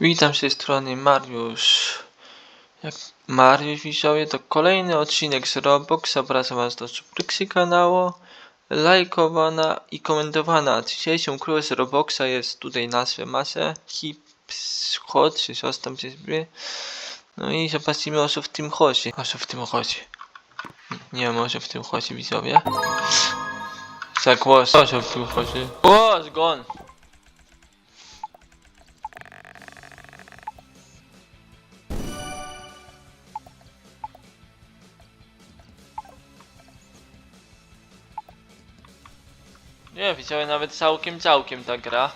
Witam z tej strony Mariusz. Jak Mariusz Wisiowie, to kolejny odcinek z Roblox. Zapraszam Was do subskrypcji kanału, lajkowana i komentowana. Dzisiejszą królą z Robloxa jest tutaj nazwę masę Hipshot, czy coś tam się zbie. No i zobaczymy o co w tym chodzi. O co w tym chodzi. Nie wiem o co w tym chodzi widzowie. Za głos. O co w tym chodzi? Głos, gon! Nie, widziałem nawet całkiem, całkiem ta gra.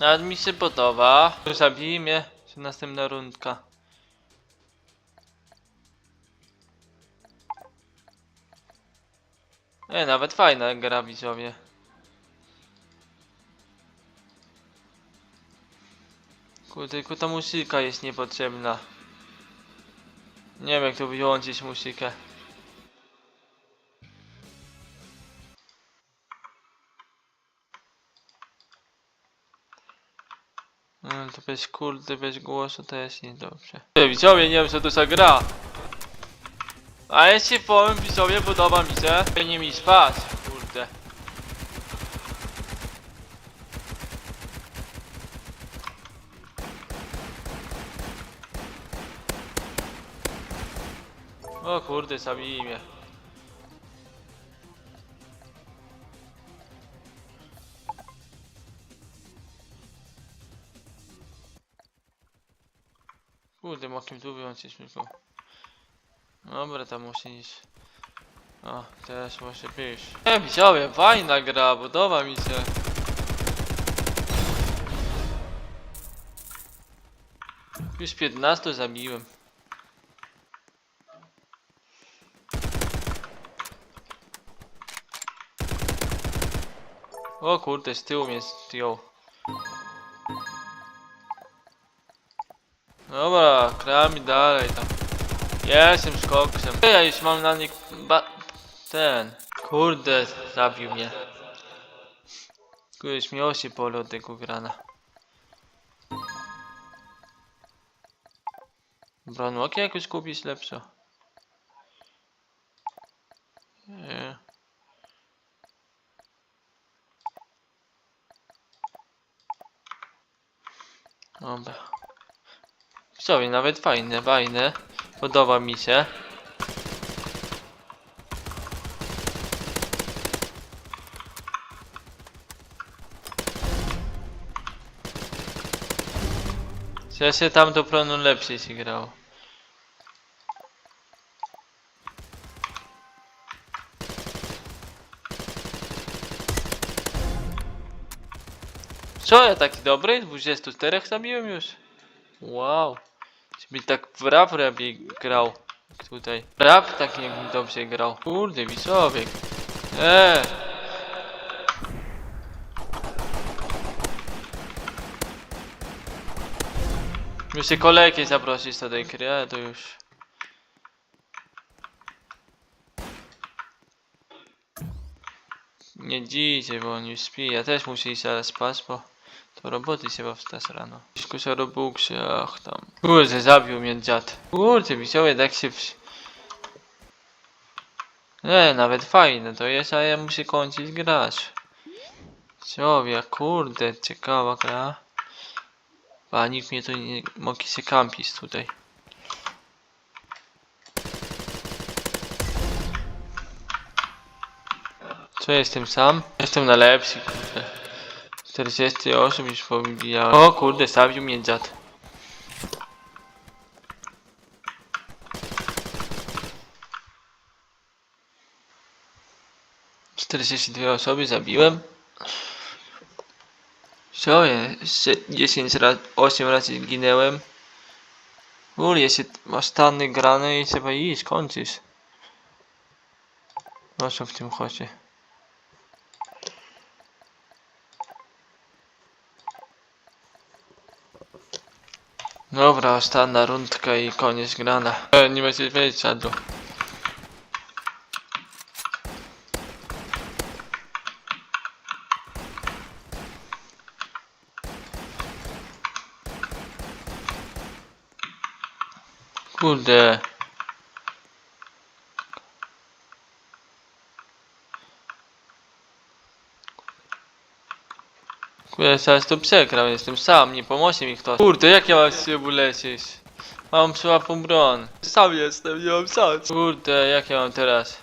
Nawet mi się podoba. Zabij mnie, czy następna rundka. Nie, nawet fajna gra widzowie. Kurde, tylko ta muzyka jest niepotrzebna. Nie wiem jak tu wyłączyć muzykę. No to bez kurde, bez głosu to jest niedobrze. Widzowie, nie wiem co to za gra. A jeśli powiem widzowie, podoba mi się. Nie mi spać, kurde. O kurde, zabili mnie. Kurde, mokiem tu wyłączyć tylko. Dobra, tam musi iść. O, teraz może być. Nie, widziałem, fajna gra, podoba mi się. Już 15 zabiłem. O kurde, z tyłu mnie zdjął. Dobra, gramy dalej tam. Jestem z koksem. Ja już mam na nich ba... Ten. Kurde, zabił mnie. Kurde, śmiało się pole od tego grana. Broń mogę jakoś kupić lepsze. Nie. Dobra. Sobie nawet fajne, fajne. Podoba mi się. Ja się tam do planu lepszej się grało. Co ja taki dobry? 24 zabiłem już. Wow. Żeby tak w rap lepiej grał. Tutaj. Rap tak nie dobrze grał. Kurde, wisowiek. Eee. Muszę kolejkę zaprosić do tej gry, ale to już... Nie dzisiaj, bo on już śpi. Ja też muszę iść zaraz spać, bo... To roboty się wstać rano. Skusia Robuxie, ach tam. Kurde, zabił mnie dziad. Kurde, widziałem tak się... W... Nie, nawet fajne to jest, a ja muszę kończyć grać. Ciowia, kurde, ciekawa gra. A nikt mnie tu nie mógł się kampić tutaj. Co jestem sam? Jestem na lepszy, kurde. 40 osób już powybijałem. O kurde, stawił mnie dziad. Czterdzieści dwie osoby zabiłem. Co jest? 10 razy, 8 razy zginęłem. Ul, jest ostatni grany i trzeba iść, kończyć. O co w tym chodzi? Dobra, ostatnia rundka i koniec grana. E, nie będziecie wiedzieć, Czadu. Kurde. Kurde, zaraz to przegrał, jestem sam, nie pomoże mi ktoś. Kurde, jak ja mam z tyłu lecieć? Mam słabą broń. Sam jestem, nie mam szans. Kurde, jak ja mam teraz?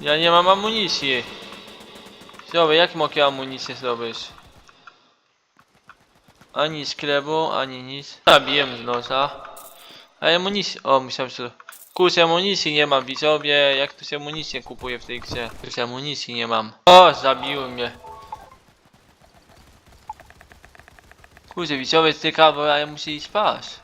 Ja nie mam amunicji. Dobra, jak mogę amunicję zdobyć? Ani sklepu, ani nic. Zabiłem z nosa. A amunicji... O, musiałem się... Kurczę, amunicji nie mam, widzowie. Jak tu się amunicję kupuje w tej grze? Kurczę, amunicji nie mam. O, zabiły mnie. Kurczę, widzowie, tyka, bo ja muszę iść spać.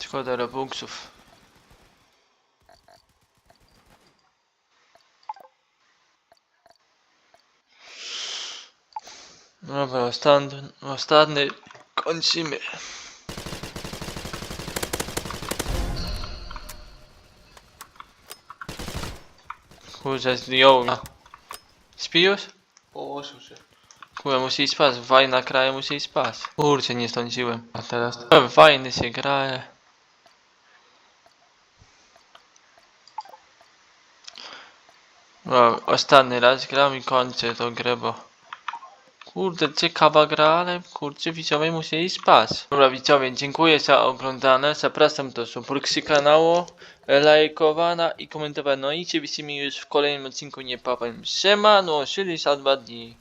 Szkoda robuxów. Dobra, ostatni, ostatni kończymy. Kurczę, zdjął. Śpi już? Położył się. Kurwa, musi iść spać. Wajna kraje musi iść spać. Kurczę, nie sądziłem. A teraz to fajny się graje. No, ostatni raz gram i kończę tą grę, bo... Kurde, ciekawa gra, ale kurczę, widzowie musieli spać. Dobra, widzowie, dziękuję za oglądane. Zapraszam do subskrypcji kanału, lajkowania i komentowania. No i oczywiście mi już w kolejnym odcinku nie powiem. Siema, no, czyli za dwa dni.